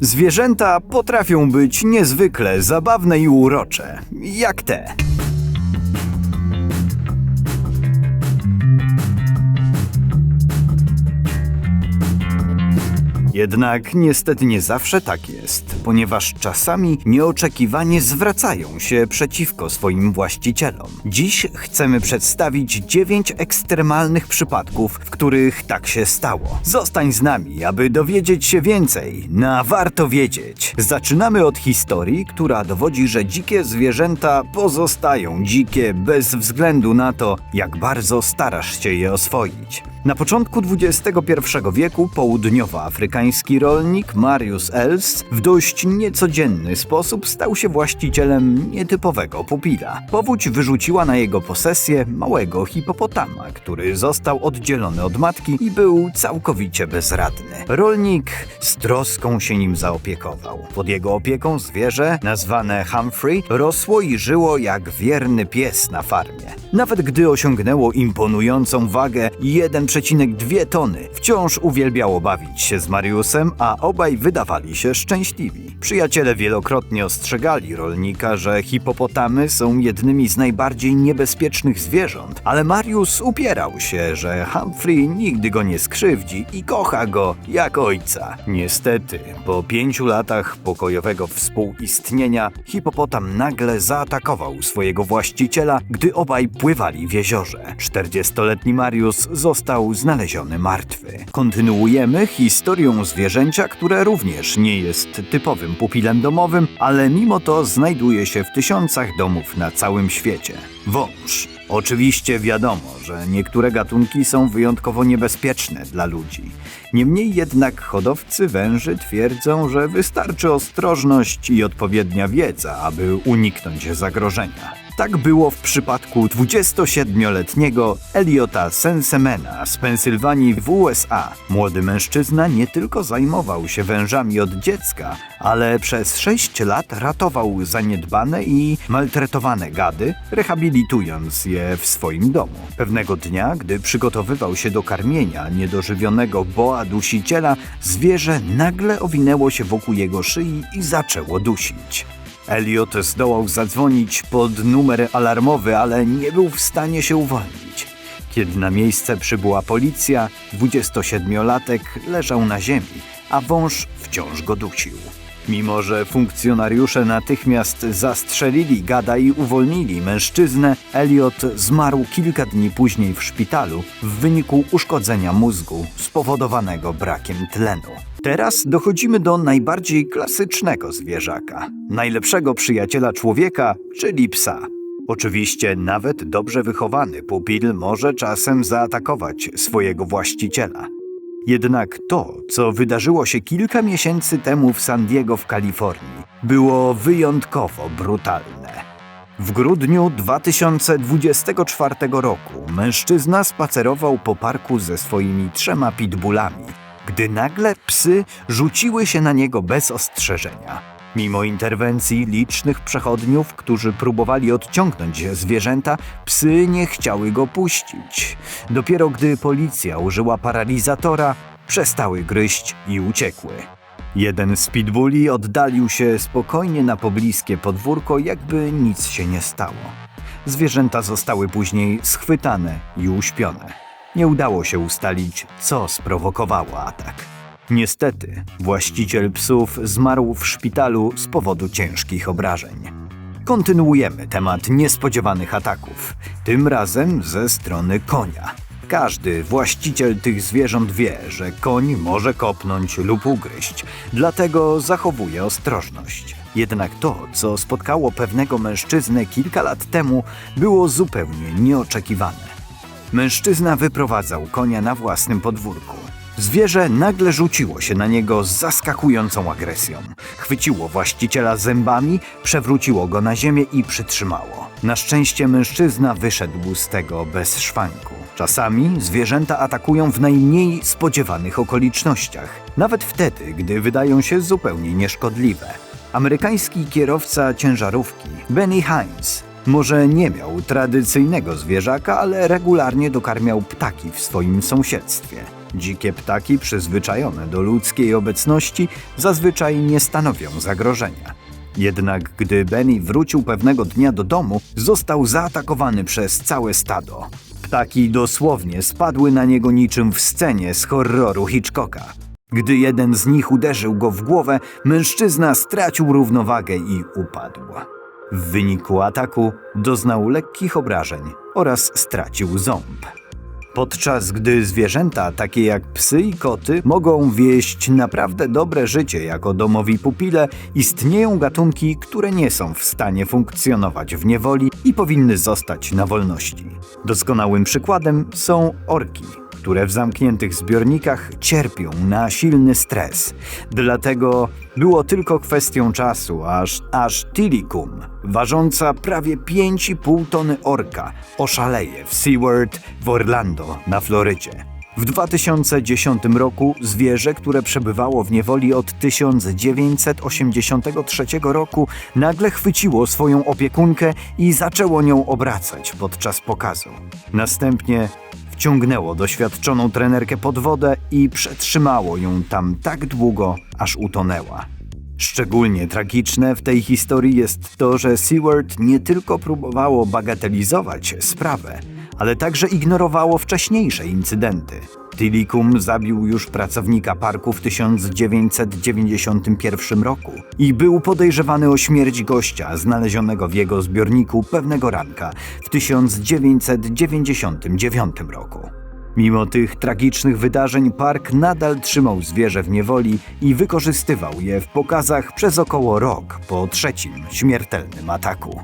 Zwierzęta potrafią być niezwykle zabawne i urocze, jak te. Jednak niestety nie zawsze tak jest, ponieważ czasami nieoczekiwanie zwracają się przeciwko swoim właścicielom. Dziś chcemy przedstawić 9 ekstremalnych przypadków, w których tak się stało. Zostań z nami, aby dowiedzieć się więcej. Na warto wiedzieć. Zaczynamy od historii, która dowodzi, że dzikie zwierzęta pozostają dzikie bez względu na to, jak bardzo starasz się je oswoić. Na początku XXI wieku południowoafrykański rolnik Marius Els w dość niecodzienny sposób stał się właścicielem nietypowego pupila. Powódź wyrzuciła na jego posesję małego hipopotama, który został oddzielony od matki i był całkowicie bezradny. Rolnik z troską się nim zaopiekował. Pod jego opieką zwierzę, nazwane Humphrey, rosło i żyło jak wierny pies na farmie. Nawet gdy osiągnęło imponującą wagę 1,2 tony, wciąż uwielbiało bawić się z Mariusem, a obaj wydawali się szczęśliwi. Przyjaciele wielokrotnie ostrzegali rolnika, że hipopotamy są jednymi z najbardziej niebezpiecznych zwierząt, ale Marius upierał się, że Humphrey nigdy go nie skrzywdzi i kocha go jak ojca. Niestety, po pięciu latach pokojowego współistnienia, hipopotam nagle zaatakował swojego właściciela, gdy obaj pływali w jeziorze. 40-letni Marius został znaleziony martwy. Kontynuujemy historią zwierzęcia, które również nie jest typowym pupilem domowym, ale mimo to znajduje się w tysiącach domów na całym świecie. Wąż. Oczywiście wiadomo, że niektóre gatunki są wyjątkowo niebezpieczne dla ludzi. Niemniej jednak hodowcy węży twierdzą, że wystarczy ostrożność i odpowiednia wiedza, aby uniknąć zagrożenia. Tak było w przypadku 27-letniego Eliota Sensemena z Pensylwanii w USA. Młody mężczyzna nie tylko zajmował się wężami od dziecka, ale przez 6 lat ratował zaniedbane i maltretowane gady, rehabilitując je w swoim domu. Pewnego dnia, gdy przygotowywał się do karmienia niedożywionego boa dusiciela, zwierzę nagle owinęło się wokół jego szyi i zaczęło dusić. Elliot zdołał zadzwonić pod numer alarmowy, ale nie był w stanie się uwolnić. Kiedy na miejsce przybyła policja, 27-latek leżał na ziemi, a wąż wciąż go dusił. Mimo, że funkcjonariusze natychmiast zastrzelili gada i uwolnili mężczyznę, Elliot zmarł kilka dni później w szpitalu w wyniku uszkodzenia mózgu spowodowanego brakiem tlenu. Teraz dochodzimy do najbardziej klasycznego zwierzaka, najlepszego przyjaciela człowieka, czyli psa. Oczywiście nawet dobrze wychowany pupil może czasem zaatakować swojego właściciela. Jednak to, co wydarzyło się kilka miesięcy temu w San Diego w Kalifornii, było wyjątkowo brutalne. W grudniu 2024 roku mężczyzna spacerował po parku ze swoimi trzema pitbullami, gdy nagle psy rzuciły się na niego bez ostrzeżenia. Mimo interwencji licznych przechodniów, którzy próbowali odciągnąć zwierzęta, psy nie chciały go puścić. Dopiero gdy policja użyła paralizatora, przestały gryźć i uciekły. Jeden z pitbulli oddalił się spokojnie na pobliskie podwórko, jakby nic się nie stało. Zwierzęta zostały później schwytane i uśpione. Nie udało się ustalić, co sprowokowało atak. Niestety, właściciel psów zmarł w szpitalu z powodu ciężkich obrażeń. Kontynuujemy temat niespodziewanych ataków, tym razem ze strony konia. Każdy właściciel tych zwierząt wie, że koń może kopnąć lub ugryźć, dlatego zachowuje ostrożność. Jednak to, co spotkało pewnego mężczyznę kilka lat temu, było zupełnie nieoczekiwane. Mężczyzna wyprowadzał konia na własnym podwórku. Zwierzę nagle rzuciło się na niego z zaskakującą agresją. Chwyciło właściciela zębami, przewróciło go na ziemię i przytrzymało. Na szczęście mężczyzna wyszedł z tego bez szwanku. Czasami zwierzęta atakują w najmniej spodziewanych okolicznościach, nawet wtedy, gdy wydają się zupełnie nieszkodliwe. Amerykański kierowca ciężarówki Benny Hines może nie miał tradycyjnego zwierzaka, ale regularnie dokarmiał ptaki w swoim sąsiedztwie. Dzikie ptaki przyzwyczajone do ludzkiej obecności zazwyczaj nie stanowią zagrożenia. Jednak gdy Benny wrócił pewnego dnia do domu, został zaatakowany przez całe stado. Ptaki dosłownie spadły na niego niczym w scenie z horroru Hitchcocka. Gdy jeden z nich uderzył go w głowę, mężczyzna stracił równowagę i upadł. W wyniku ataku doznał lekkich obrażeń oraz stracił ząb. Podczas gdy zwierzęta, takie jak psy i koty, mogą wieść naprawdę dobre życie jako domowi pupile, istnieją gatunki, które nie są w stanie funkcjonować w niewoli i powinny zostać na wolności. Doskonałym przykładem są orki, które w zamkniętych zbiornikach cierpią na silny stres. Dlatego było tylko kwestią czasu, aż, aż Tilikum, ważąca prawie 5,5 tony orka, oszaleje w SeaWorld w Orlando na Florydzie. W 2010 roku zwierzę, które przebywało w niewoli od 1983 roku, nagle chwyciło swoją opiekunkę i zaczęło nią obracać podczas pokazu. Następnie wciągnęło doświadczoną trenerkę pod wodę i przetrzymało ją tam tak długo, aż utonęła. Szczególnie tragiczne w tej historii jest to, że Seward nie tylko próbowało bagatelizować sprawę, ale także ignorowało wcześniejsze incydenty. Tilikum zabił już pracownika parku w 1991 roku i był podejrzewany o śmierć gościa znalezionego w jego zbiorniku pewnego ranka w 1999 roku. Mimo tych tragicznych wydarzeń park nadal trzymał zwierzę w niewoli i wykorzystywał je w pokazach przez około rok po trzecim śmiertelnym ataku.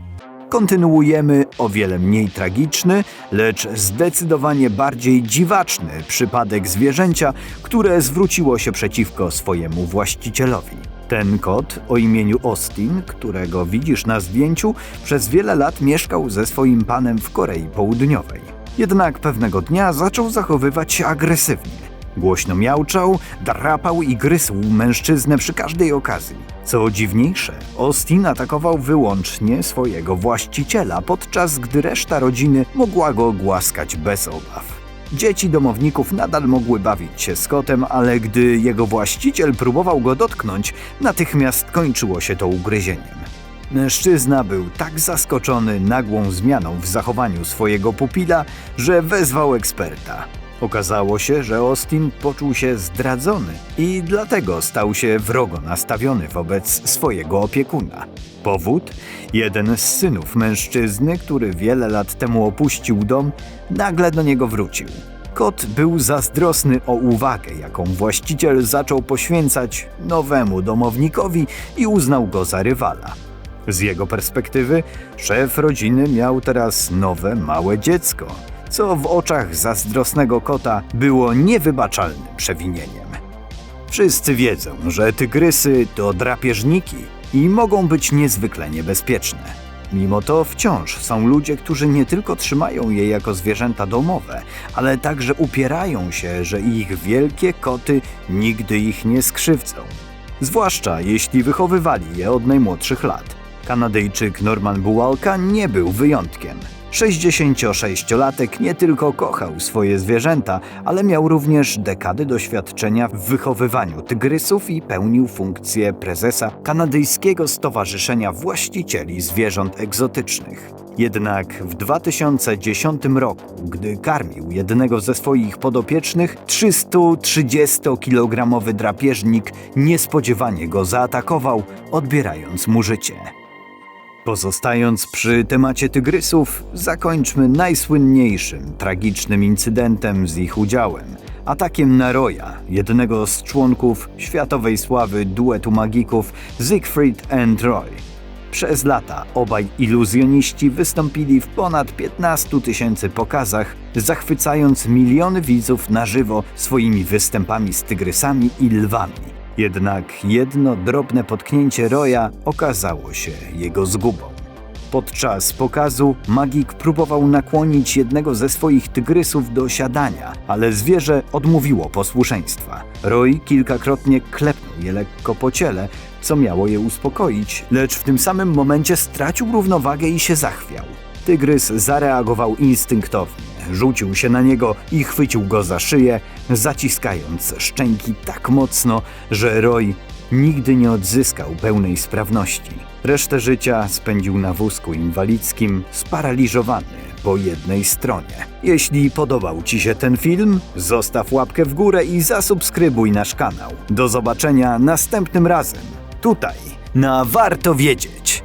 Kontynuujemy o wiele mniej tragiczny, lecz zdecydowanie bardziej dziwaczny przypadek zwierzęcia, które zwróciło się przeciwko swojemu właścicielowi. Ten kot o imieniu Austin, którego widzisz na zdjęciu, przez wiele lat mieszkał ze swoim panem w Korei Południowej. Jednak pewnego dnia zaczął zachowywać się agresywnie. Głośno miauczał, drapał i gryzł mężczyznę przy każdej okazji. Co dziwniejsze, Austin atakował wyłącznie swojego właściciela, podczas gdy reszta rodziny mogła go głaskać bez obaw. Dzieci domowników nadal mogły bawić się z kotem, ale gdy jego właściciel próbował go dotknąć, natychmiast kończyło się to ugryzieniem. Mężczyzna był tak zaskoczony nagłą zmianą w zachowaniu swojego pupila, że wezwał eksperta. Okazało się, że Austin poczuł się zdradzony i dlatego stał się wrogo nastawiony wobec swojego opiekuna. Powód? Jeden z synów mężczyzny, który wiele lat temu opuścił dom, nagle do niego wrócił. Kot był zazdrosny o uwagę, jaką właściciel zaczął poświęcać nowemu domownikowi i uznał go za rywala. Z jego perspektywy, szef rodziny miał teraz nowe, małe dziecko, co w oczach zazdrosnego kota było niewybaczalnym przewinieniem. Wszyscy wiedzą, że tygrysy to drapieżniki i mogą być niezwykle niebezpieczne. Mimo to wciąż są ludzie, którzy nie tylko trzymają je jako zwierzęta domowe, ale także upierają się, że ich wielkie koty nigdy ich nie skrzywdzą. Zwłaszcza jeśli wychowywali je od najmłodszych lat. Kanadyjczyk Norman Bułalka nie był wyjątkiem. 66-latek nie tylko kochał swoje zwierzęta, ale miał również dekady doświadczenia w wychowywaniu tygrysów i pełnił funkcję prezesa Kanadyjskiego Stowarzyszenia Właścicieli Zwierząt Egzotycznych. Jednak w 2010 roku, gdy karmił jednego ze swoich podopiecznych, 330-kilogramowy drapieżnik niespodziewanie go zaatakował, odbierając mu życie. Pozostając przy temacie tygrysów, zakończmy najsłynniejszym tragicznym incydentem z ich udziałem atakiem na Roya, jednego z członków światowej sławy duetu magików Siegfried and Roy. Przez lata obaj iluzjoniści wystąpili w ponad 15 tysięcy pokazach, zachwycając miliony widzów na żywo swoimi występami z tygrysami i lwami. Jednak jedno drobne potknięcie Roya okazało się jego zgubą. Podczas pokazu magik próbował nakłonić jednego ze swoich tygrysów do siadania, ale zwierzę odmówiło posłuszeństwa. Roy kilkakrotnie klepnął je lekko po ciele, co miało je uspokoić, lecz w tym samym momencie stracił równowagę i się zachwiał. Tygrys zareagował instynktownie rzucił się na niego i chwycił go za szyję, zaciskając szczęki tak mocno, że Roy nigdy nie odzyskał pełnej sprawności. Resztę życia spędził na wózku inwalidzkim, sparaliżowany po jednej stronie. Jeśli podobał Ci się ten film, zostaw łapkę w górę i zasubskrybuj nasz kanał. Do zobaczenia następnym razem, tutaj, na Warto Wiedzieć.